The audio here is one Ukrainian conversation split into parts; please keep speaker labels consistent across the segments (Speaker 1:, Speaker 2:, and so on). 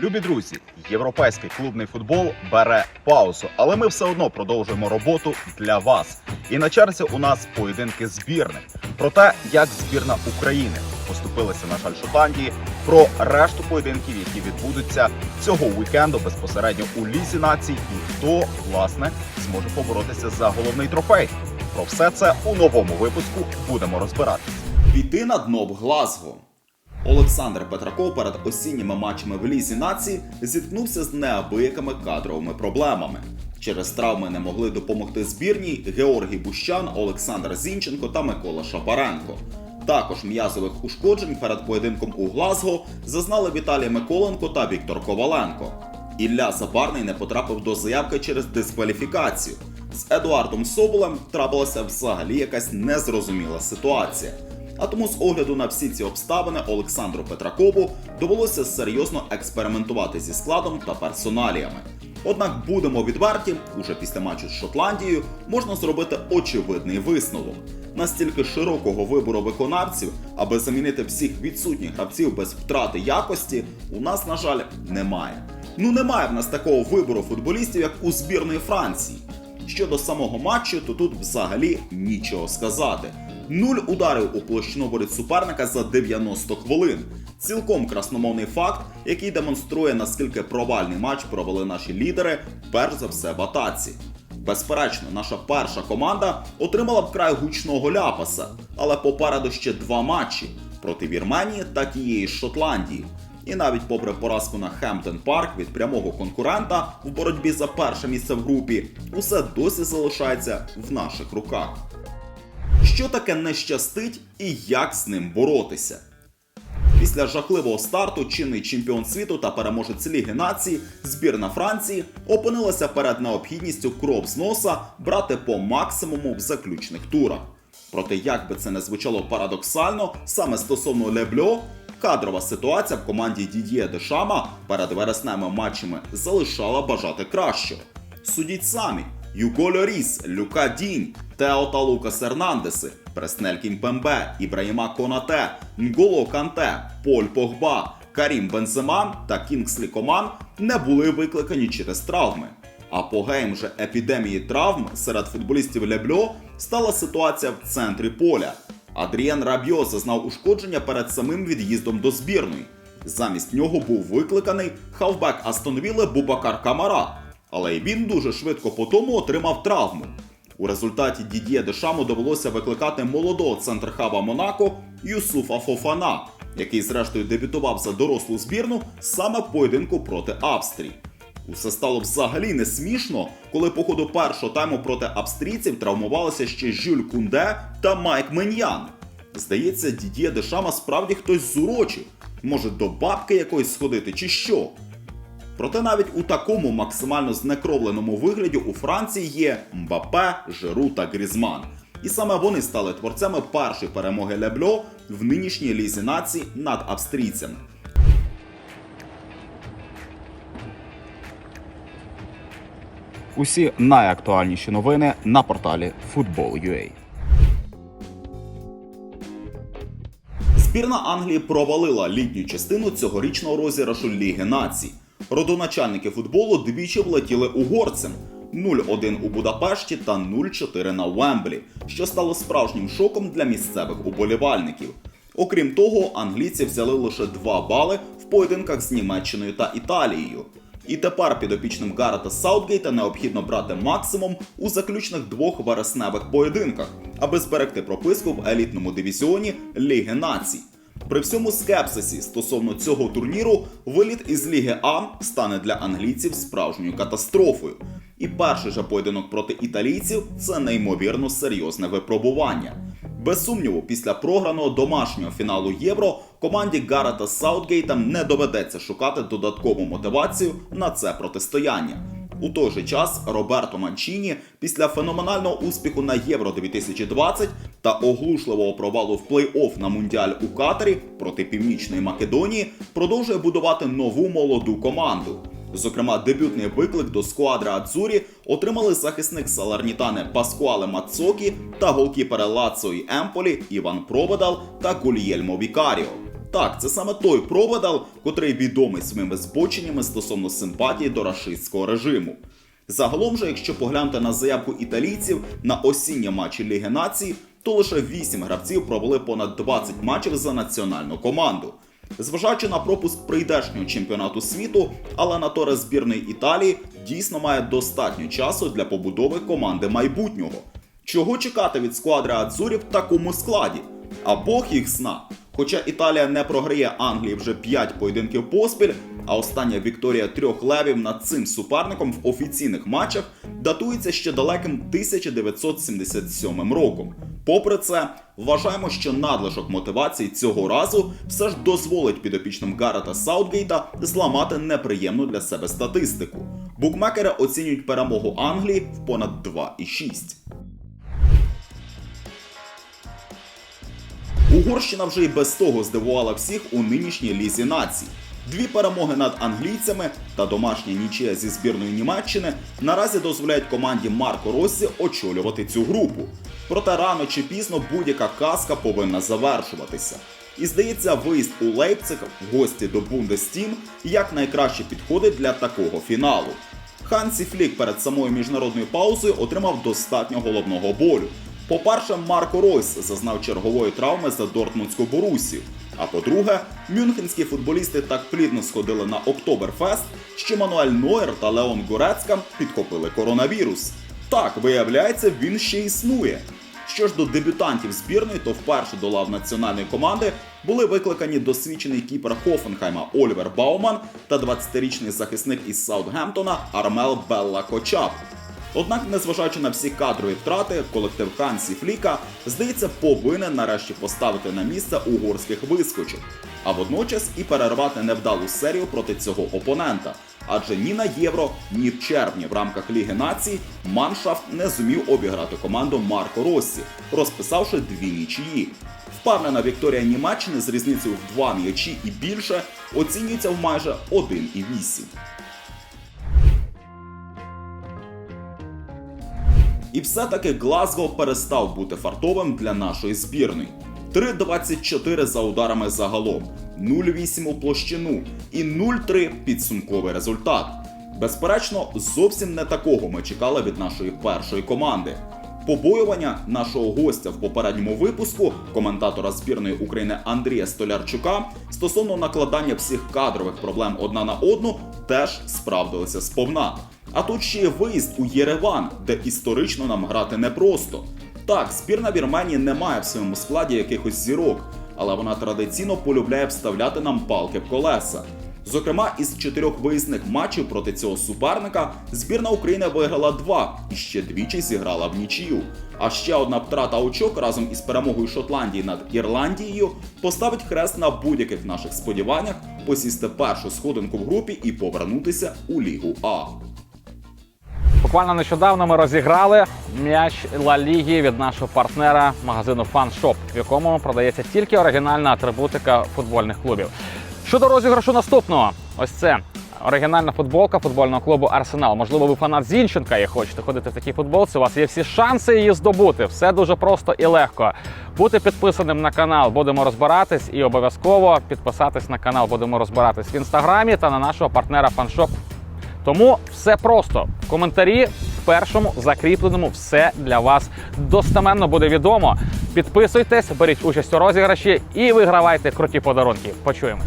Speaker 1: Любі друзі, європейський клубний футбол бере паузу, але ми все одно продовжуємо роботу для вас. І на черзі у нас поєдинки збірних про те, як збірна України поступилася, на жаль, Шотландії, про решту поєдинків, які відбудуться цього вікенду безпосередньо у лізі націй, і хто власне зможе поборотися за головний трофей. Про все це у новому випуску будемо розбиратися.
Speaker 2: Піти на дно в Глазго. Олександр Петраков перед осінніми матчами в Лізі нації зіткнувся з неабиякими кадровими проблемами. Через травми не могли допомогти збірній Георгій Бущан, Олександр Зінченко та Микола Шапаренко. Також м'язових ушкоджень перед поєдинком у Глазго зазнали Віталій Миколенко та Віктор Коваленко. Ілля Забарний не потрапив до заявки через дискваліфікацію. З Едуардом Соболем трапилася взагалі якась незрозуміла ситуація. А тому з огляду на всі ці обставини Олександру Петракову довелося серйозно експериментувати зі складом та персоналіями. Однак будемо відверті, уже після матчу з Шотландією можна зробити очевидний висновок. Настільки широкого вибору виконавців, аби замінити всіх відсутніх гравців без втрати якості, у нас, на жаль, немає. Ну немає в нас такого вибору футболістів, як у збірної Франції. Щодо самого матчу, то тут взагалі нічого сказати. Нуль ударів у площину воріт суперника за 90 хвилин. Цілком красномовний факт, який демонструє наскільки провальний матч провели наші лідери, перш за все в атаці. Безперечно, наша перша команда отримала вкрай гучного ляпаса, але попереду ще два матчі проти Вірменії та тієї Шотландії. І навіть попри поразку на Хемптон Парк від прямого конкурента в боротьбі за перше місце в групі, усе досі залишається в наших руках. Що таке не щастить і як з ним боротися? Після жахливого старту чинний чемпіон світу та переможець Ліги націй збірна Франції опинилася перед необхідністю кров з носа брати по максимуму в заключних турах. Проте, як би це не звучало парадоксально, саме стосовно Лебльо, кадрова ситуація в команді Дід'є Дешама перед вересневими матчами залишала бажати кращого. Судіть самі: Юго Льоріс, Люка Дінь, Тео та Лукас Ернандеси, Преснель Кімпембе, Ібраїма Конате, Нголо Канте, Поль Погба, Карім Бензема та Кінгслі Коман не були викликані через травми. Апогеєм же епідемії травм серед футболістів Лебльо стала ситуація в центрі поля. Адріан Рабьо зазнав ушкодження перед самим від'їздом до збірної. Замість нього був викликаний хавбек Астон Вілли Бубакар Камара, але й він дуже швидко по тому отримав травму. У результаті Дід'є Дешаму довелося викликати молодого центрхаба Монако Юсуфа Фофана, який зрештою дебютував за дорослу збірну саме в поєдинку проти Австрії. Усе стало взагалі не смішно, коли по ходу першого тайму проти австрійців травмувалися ще Жюль Кунде та Майк Меньян. Здається, Дід'є Дешама справді хтось зурочив. Може до бабки якоїсь сходити чи що. Проте навіть у такому максимально знекровленому вигляді у Франції є Мбапе, Жиру та Грізман. І саме вони стали творцями першої перемоги Лебльо в нинішній лізі націй над австрійцями.
Speaker 1: Усі найактуальніші новини на порталі Football.ua.
Speaker 2: Збірна Англії провалила літню частину цьогорічного розіграшу Ліги націй. Родоначальники футболу двічі влетіли угорцям 0-1 у Будапешті та 0-4 на Уемблі, що стало справжнім шоком для місцевих уболівальників. Окрім того, англійці взяли лише 2 бали в поєдинках з Німеччиною та Італією. І тепер підопічним Гарета Саутгейта необхідно брати максимум у заключних двох вересневих поєдинках, аби зберегти прописку в елітному дивізіоні Ліги націй. При всьому скепсисі стосовно цього турніру виліт із Ліги А стане для англійців справжньою катастрофою. І перший же поєдинок проти італійців це неймовірно серйозне випробування. Без сумніву, після програного домашнього фіналу Євро команді Гарета Саутгейта не доведеться шукати додаткову мотивацію на це протистояння. У той же час Роберто Манчіні після феноменального успіху на Євро 2020 та оглушливого провалу в плей-офф на мундіаль у Катарі проти Північної Македонії продовжує будувати нову молоду команду. Зокрема, дебютний виклик до сквадри Адзурі отримали захисник Саларнітани Паскуале Мацокі та голкіпери Лацо і Емполі Іван Проведал та Гульєльмо Вікаріо. Так, це саме той проводал, котрий відомий своїми збоченнями стосовно симпатії до рашистського режиму. Загалом же, якщо поглянути на заявку італійців на осінні матчі Ліги Націй, то лише 8 гравців провели понад 20 матчів за національну команду. Зважаючи на пропуск прийдешнього чемпіонату світу, але на торе збірної Італії дійсно має достатньо часу для побудови команди майбутнього. Чого чекати від сквадри Адзурі в такому складі? А Бог їх зна. Хоча Італія не програє Англії вже 5 поєдинків поспіль, а остання вікторія трьох левів над цим суперником в офіційних матчах датується ще далеким 1977 роком. Попри це, вважаємо, що надлишок мотивації цього разу все ж дозволить підопічним Гарета Саутгейта зламати неприємну для себе статистику. Букмекери оцінюють перемогу Англії в понад 2,6. Угорщина вже й без того здивувала всіх у нинішній лізі націй. Дві перемоги над англійцями та домашня нічия зі збірної Німеччини наразі дозволяють команді Марко Россі очолювати цю групу. Проте рано чи пізно будь-яка казка повинна завершуватися. І здається, виїзд у Лейпциг в гості до Бундестім як найкраще підходить для такого фіналу. Хансі Флік перед самою міжнародною паузою отримав достатньо головного болю. По-перше, Марко Ройс зазнав чергової травми за Дортмундську Борусію. А по-друге, мюнхенські футболісти так плідно сходили на Октоберфест, що Мануель Нойер та Леон Горецька підхопили коронавірус. Так, виявляється, він ще існує. Що ж до дебютантів збірної, то вперше до лав національної команди були викликані досвідчений кіпер Хофенхайма Олівер Бауман та 20-річний захисник із Саутгемптона Армел Белла Кочап. Однак, незважаючи на всі кадрові втрати, колектив Хансі Фліка, здається, повинен нарешті поставити на місце угорських вискочок, а водночас і перервати невдалу серію проти цього опонента. Адже ні на євро, ні в червні в рамках Ліги націй Маншафт не зумів обіграти команду Марко Россі, розписавши дві нічиї. Впевнена Вікторія Німеччини з різницею в два м'ячі і більше оцінюється в майже 1,8. І все-таки Глазго перестав бути фартовим для нашої збірної. 3,24 за ударами загалом, 0,8 у площину і 0,3 підсумковий результат. Безперечно, зовсім не такого ми чекали від нашої першої команди. Побоювання нашого гостя в попередньому випуску, коментатора збірної України Андрія Столярчука, стосовно накладання всіх кадрових проблем одна на одну, теж справдилися сповна. А тут ще є виїзд у Єреван, де історично нам грати непросто. Так, збірна Вірменії не має в своєму складі якихось зірок, але вона традиційно полюбляє вставляти нам палки в колеса. Зокрема, із чотирьох виїзних матчів проти цього суперника збірна України виграла два і ще двічі зіграла в нічию. А ще одна втрата очок разом із перемогою Шотландії над Ірландією поставить хрест на будь-яких наших сподіваннях посісти першу сходинку в групі і повернутися у Лігу А.
Speaker 3: Буквально нещодавно ми розіграли м'яч Ла Ліги від нашого партнера магазину FanShop, в якому продається тільки оригінальна атрибутика футбольних клубів. Щодо розіграшу наступного, ось це. Оригінальна футболка футбольного клубу Арсенал. Можливо, ви фанат Зінченка і хочете ходити в такій футболці. У вас є всі шанси її здобути. Все дуже просто і легко. Бути підписаним на канал, будемо розбиратись, і обов'язково підписатись на канал. Будемо розбиратись в інстаграмі та на нашого партнера FanShop тому все просто. Коментарі в першому закріпленому все для вас достеменно буде відомо. Підписуйтесь, беріть участь у розіграші і вигравайте круті подарунки. Почуємось.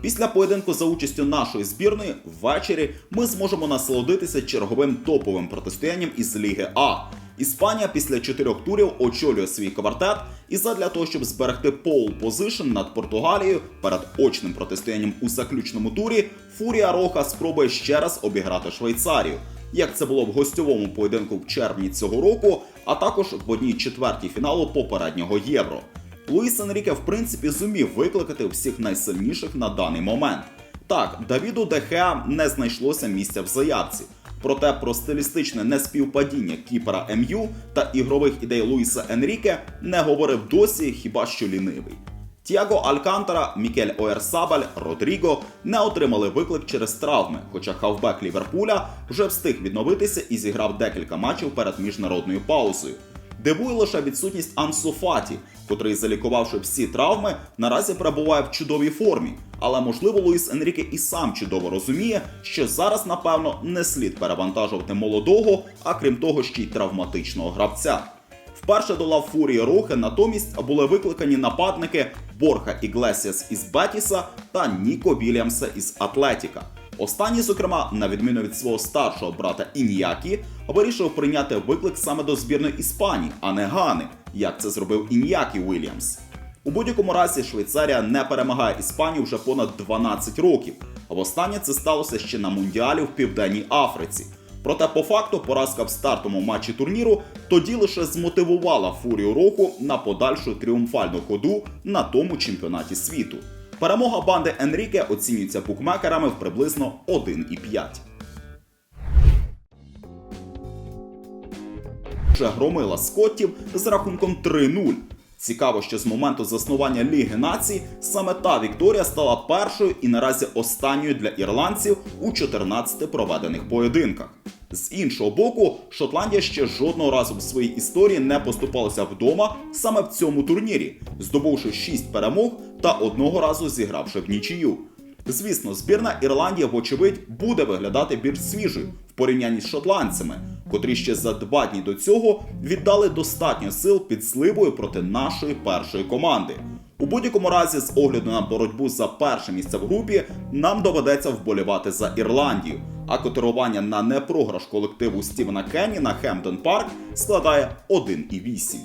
Speaker 2: Після поєдинку за участю нашої збірної ввечері ми зможемо насолодитися черговим топовим протистоянням із Ліги А. Іспанія після чотирьох турів очолює свій квартет, і задля того, щоб зберегти пол позишн над Португалією перед очним протистоянням у заключному турі, Фурія Роха спробує ще раз обіграти Швейцарію. Як це було в гостьовому поєдинку в червні цього року, а також в одній четвертій фіналу попереднього євро. Луїс Енріке, в принципі, зумів викликати всіх найсильніших на даний момент. Так, Давіду Дехеа не знайшлося місця в заявці. Проте про стилістичне неспівпадіння кіпера МЮ та ігрових ідей Луїса Енріке не говорив досі хіба що лінивий. Тіаго Алькантара, Мікель Оерсабаль, Родріго не отримали виклик через травми, хоча хавбек Ліверпуля вже встиг відновитися і зіграв декілька матчів перед міжнародною паузою. Дивує лише відсутність Ансу Фаті, котрий, залікувавши всі травми, наразі перебуває в чудовій формі. Але можливо Луїс Енріке і сам чудово розуміє, що зараз, напевно, не слід перевантажувати молодого, а крім того, ще й травматичного гравця. Вперше долав фурії рухи, натомість були викликані нападники Борха Іглесіас із Бетіса та Ніко Вільямса із Атлетіка. Останній, зокрема, на відміну від свого старшого брата Іньякі, вирішив прийняти виклик саме до збірної Іспанії, а не Гани, як це зробив Іньякі Вільямс. У будь-якому разі Швейцарія не перемагає Іспанію вже понад 12 років. А востаннє це сталося ще на мундіалі в Південній Африці. Проте, по факту, поразка в стартовому матчі турніру тоді лише змотивувала фурію руху на подальшу тріумфальну ходу на тому чемпіонаті світу. Перемога банди Енріке оцінюється букмекерами в приблизно 1,5. Вже громила скоттів з рахунком 3-0. Цікаво, що з моменту заснування Ліги націй саме та Вікторія стала першою і наразі останньою для ірландців у 14 проведених поєдинках. З іншого боку, Шотландія ще жодного разу в своїй історії не поступалася вдома саме в цьому турнірі, здобувши 6 перемог та одного разу зігравши в нічию. Звісно, збірна Ірландії, вочевидь, буде виглядати більш свіжою в порівнянні з шотландцями, котрі ще за два дні до цього віддали достатньо сил під сливою проти нашої першої команди. У будь-якому разі, з огляду на боротьбу за перше місце в групі, нам доведеться вболівати за Ірландію. А котирування на непрограш колективу Стівена Кенні на Хемптон Парк складає 1,8.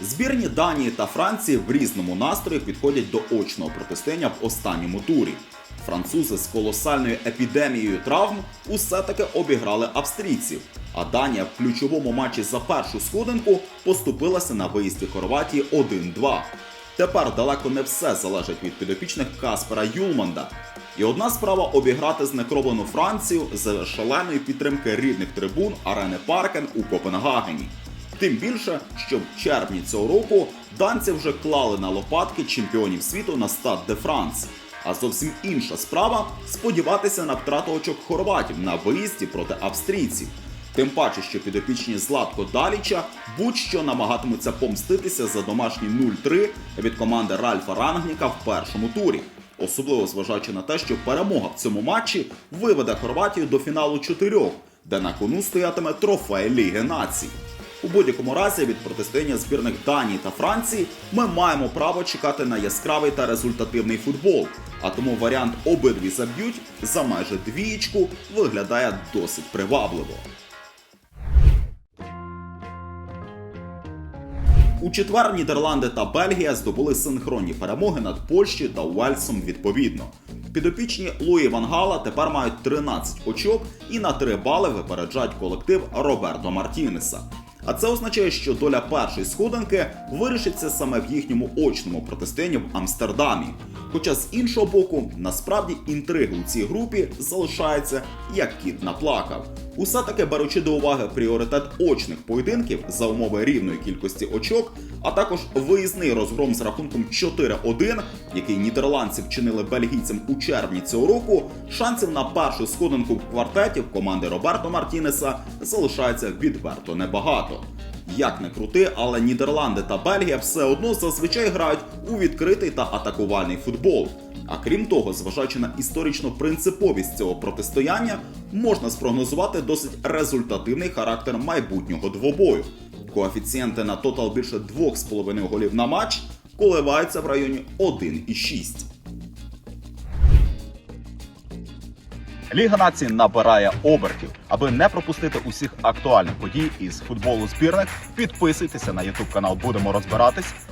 Speaker 2: Збірні Данії та Франції в різному настрої підходять до очного протистояння в останньому турі. Французи з колосальною епідемією травм усе таки обіграли австрійців, а Данія в ключовому матчі за першу сходинку поступилася на виїзді Хорватії 1-2. Тепер далеко не все залежить від підопічних Каспера Юлманда. І одна справа обіграти знекровлену Францію за шаленої підтримки рідних трибун арени Паркен у Копенгагені. Тим більше, що в червні цього року данці вже клали на лопатки чемпіонів світу на стад де Франс. А зовсім інша справа сподіватися на втрату очок хорватів на виїзді проти австрійців. Тим паче, що підопічні Златко Даліча будь-що намагатимуться помститися за домашні 0-3 від команди Ральфа Рангніка в першому турі. Особливо зважаючи на те, що перемога в цьому матчі виведе Хорватію до фіналу чотирьох, де на кону стоятиме трофей Ліги націй. У будь-якому разі від протистояння збірних Данії та Франції ми маємо право чекати на яскравий та результативний футбол. А тому варіант обидві заб'ють за майже двієчку виглядає досить привабливо. У четвер Нідерланди та Бельгія здобули синхронні перемоги над Польщею та Уельсом відповідно. Підопічні Луї Вангала тепер мають 13 очок і на 3 бали випереджають колектив Роберто Мартінеса. А це означає, що доля першої сходинки вирішиться саме в їхньому очному протистоянні в Амстердамі. Хоча з іншого боку, насправді інтриги у цій групі залишаються як кіт наплакав. Усе таки беручи до уваги пріоритет очних поєдинків за умови рівної кількості очок, а також виїзний розгром з рахунком 4-1, який нідерландці вчинили бельгійцям у червні цього року, шансів на першу сходинку в квартеті команди Роберто Мартінеса залишається відверто небагато. Як не крути, але Нідерланди та Бельгія все одно зазвичай грають у відкритий та атакувальний футбол. А крім того, зважаючи на історичну принциповість цього протистояння, можна спрогнозувати досить результативний характер майбутнього двобою. Коефіцієнти на тотал більше 2,5 голів на матч коливаються в районі 1,6.
Speaker 1: Ліга націй набирає обертів. Аби не пропустити усіх актуальних подій із футболу збірних, підписуйтеся на ютуб канал Будемо розбиратись